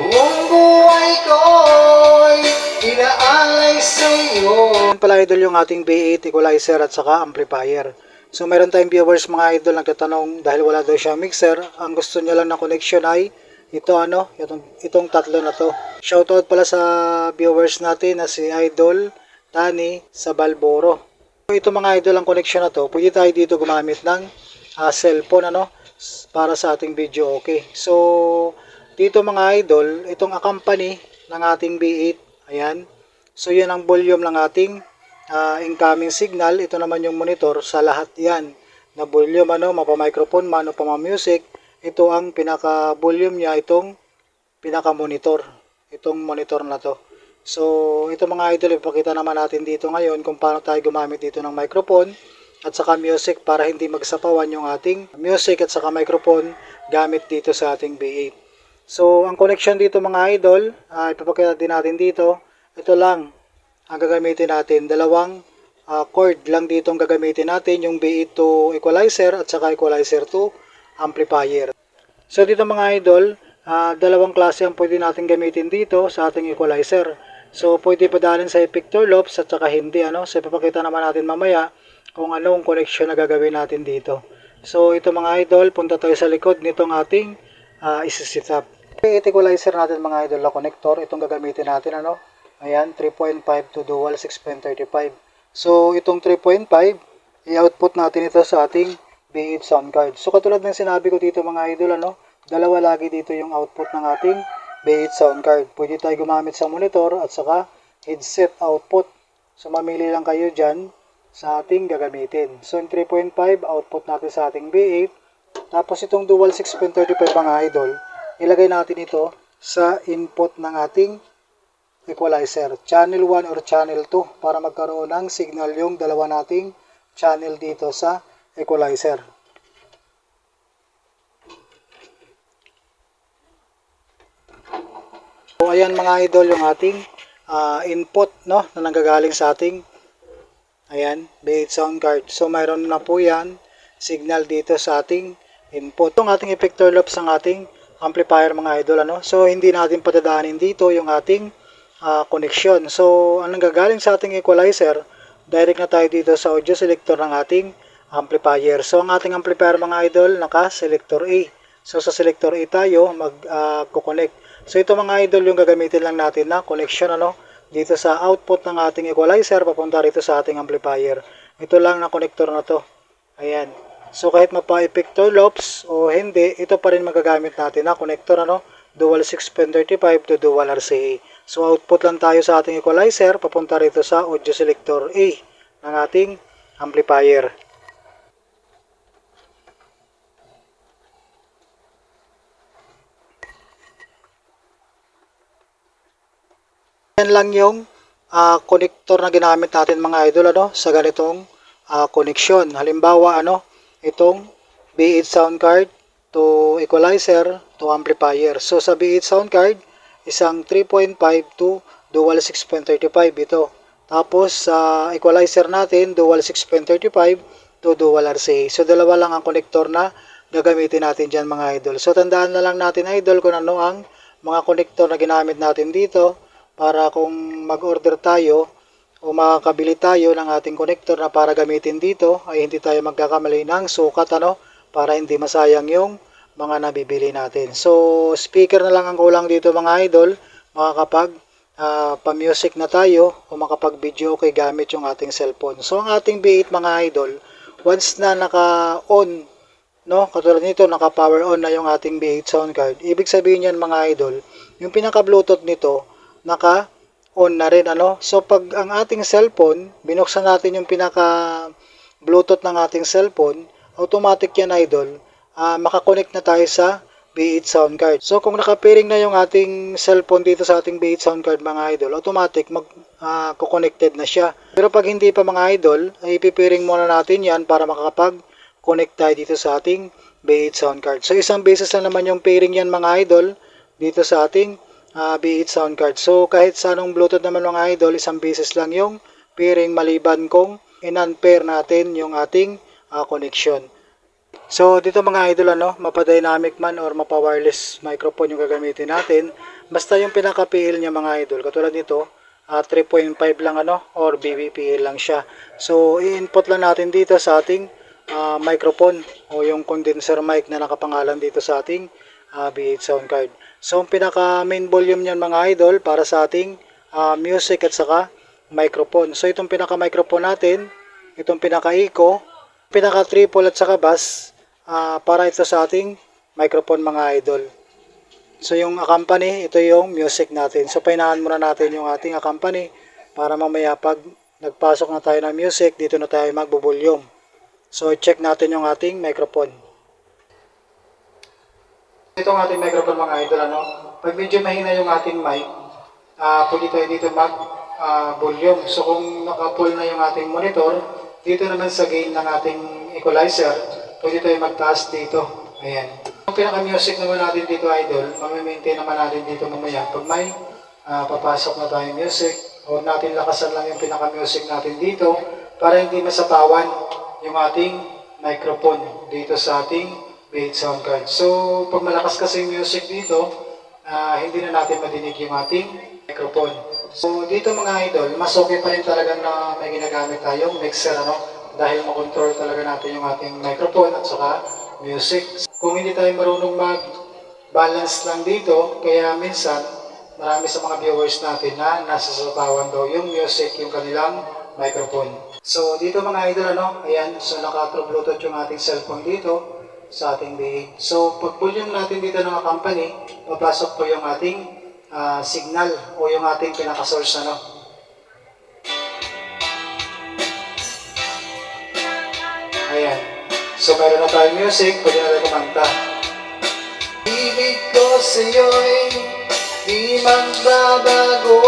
Buong buhay ko'y inaalay sa'yo Yan pala idol yung ating B8 equalizer at saka amplifier. So meron tayong viewers mga idol nagtatanong dahil wala daw siyang mixer, ang gusto niya lang na connection ay ito ano, itong, itong tatlo na to. Shoutout pala sa viewers natin na si Idol Tani sa Balboro. So ito mga idol ang connection na to, pwede tayo dito gumamit ng ah, cellphone ano para sa ating video okay. So dito mga idol, itong accompany ng ating B8, ayan. So yan ang volume ng ating ah, incoming signal. Ito naman yung monitor sa lahat yan. Na volume ano, mapa-microphone man o pa-music. Ito ang pinaka-volume niya, itong pinaka-monitor. Itong monitor na to. So ito mga idol, ipakita naman natin dito ngayon kung paano tayo gumamit dito ng microphone at saka music para hindi magsapawan yung ating music at saka microphone gamit dito sa ating B8. So ang connection dito mga idol, uh, ipapakita din natin dito. Ito lang ang gagamitin natin. Dalawang ah, cord lang dito ang gagamitin natin. Yung B8 to equalizer at saka equalizer to amplifier. So dito mga idol, ah, dalawang klase ang pwede natin gamitin dito sa ating equalizer. So pwede padalhin sa effector loops at saka hindi. Ano? So ipapakita naman natin mamaya kung anong connection na gagawin natin dito. So ito mga idol, punta tayo sa likod nitong ating uh, isi-set B8 equalizer natin mga idol na connector. Itong gagamitin natin ano. Ayan, 3.5 to dual 6.35. So, itong 3.5, i-output natin ito sa ating B8 sound card. So, katulad ng sinabi ko dito mga idol, ano, dalawa lagi dito yung output ng ating B8 sound card. Pwede tayo gumamit sa monitor at saka headset output. So, mamili lang kayo dyan sa ating gagamitin. So, yung 3.5, output natin sa ating B8. Tapos, itong dual 6.35 mga idol, ilagay natin ito sa input ng ating equalizer. Channel 1 or channel 2 para magkaroon ng signal yung dalawa nating channel dito sa equalizer. So ayan mga idol yung ating ah, input no na nanggagaling sa ating ayan B8 sound card. So mayroon na po yan signal dito sa ating input. Itong ating effector loops ng ating amplifier mga idol ano. So hindi natin padadaanin dito yung ating ah, connection. So, ang nanggagaling sa ating equalizer, direct na tayo dito sa audio selector ng ating amplifier. So, ang ating amplifier mga idol, naka selector A. So, sa selector A tayo mag-connect. so, ito mga idol yung gagamitin lang natin na connection ano, dito sa output ng ating equalizer papunta rito sa ating amplifier. Ito lang na connector na to. Ayan. So, kahit mapa-effector loops o hindi, ito pa rin magagamit natin na connector ano, dual 6.35 to dual RCA. So output lang tayo sa ating equalizer papunta rito sa audio selector A ng ating amplifier. Yan lang yung ah, connector na ginamit natin mga idol ano sa ganitong ah, connection. Halimbawa ano itong B8 sound card to equalizer to amplifier. So sa B8 sound card isang 3.5 to dual 6.35 ito. Tapos sa equalizer natin dual 6.35 to dual RCA. So dalawa lang ang connector na gagamitin natin dyan mga idol. So tandaan na lang natin idol kung ano ang mga connector na ginamit natin dito para kung mag-order tayo o makakabili tayo ng ating connector na para gamitin dito ay hindi tayo magkakamali ng sukat ano para hindi masayang yung mga nabibili natin. So speaker na lang ang kulang dito mga idol makakapag ah, pa-music na tayo o makapag-video okay gamit yung ating cellphone. So ang ating B8 mga idol once na naka-on no katulad nito naka-power on na yung ating B8 sound card. Ibig sabihin yan mga idol yung pinaka-bluetooth nito naka on na rin ano. So pag ang ating cellphone, binuksan natin yung pinaka Bluetooth ng ating cellphone, automatic yan idol, ah, makakonect na tayo sa B8 sound card. So kung naka-pairing na yung ating cellphone dito sa ating B8 sound card mga idol, automatic mag ah, connected na siya. Pero pag hindi pa mga idol, ay ipipairing muna natin yan para makakapag connect tayo dito sa ating B8 sound card. So isang beses lang naman yung pairing yan mga idol dito sa ating ah, B8 sound card. So kahit sa anong Bluetooth naman mga idol, isang beses lang yung pairing maliban kung in-unpair natin yung ating ah, connection. So dito mga idol ano, mapa-dynamic man or mapa-wireless microphone yung gagamitin natin Basta yung pinaka-PL niya mga idol, katulad nito, ah, 3.5 lang ano, or BBPL lang siya. So, i-input lang natin dito sa ating ah, microphone o yung condenser mic na nakapangalan dito sa ating ah, B8 sound card. So, ang pinaka main volume niyan mga idol para sa ating ah, music at saka microphone. So, itong pinaka microphone natin, itong pinaka echo, pinaka triple at saka bass ah, para ito sa ating microphone mga idol. So yung accompany, ito yung music natin. So painahan muna natin yung ating accompany para mamaya pag nagpasok na tayo ng music, dito na tayo magbo-volume. So check natin yung ating microphone. Ito ang ating microphone mga idol. Ano? Pag medyo mahina yung ating mic, ah pwede tayo dito mag ah, volume. So kung naka-full na yung ating monitor, dito naman sa gain ng ating equalizer, pwede tayo magtaas dito. Ayan. Yung pinaka-music naman natin dito, idol, mamimaintain naman natin dito mamaya. Pag may ah, papasok na tayong music, o natin lakasan lang yung pinaka-music natin dito para hindi masapawan yung ating microphone dito sa ating B8 sound card. So, pag malakas kasi yung music dito, ah, hindi na natin madinig yung ating microphone. So, dito mga idol, mas okay pa rin talaga na may ginagamit tayong mixer, ano? Dahil makontrol talaga natin yung ating microphone at saka music. Kung hindi tayo marunong mag-balance lang dito, kaya minsan, marami sa mga viewers natin na nasasapawan daw yung music, yung kanilang microphone. So, dito mga idol, ano? Ayan, so naka-true Bluetooth yung ating cellphone dito sa ating B8. So, pag volume natin dito ng company, papasok po yung ating ah, signal o yung ating pinaka-source, ano? Ayan. So, meron na tayong music, pwede na tayo kumanta. Ibig ko sa'yo'y di magbabago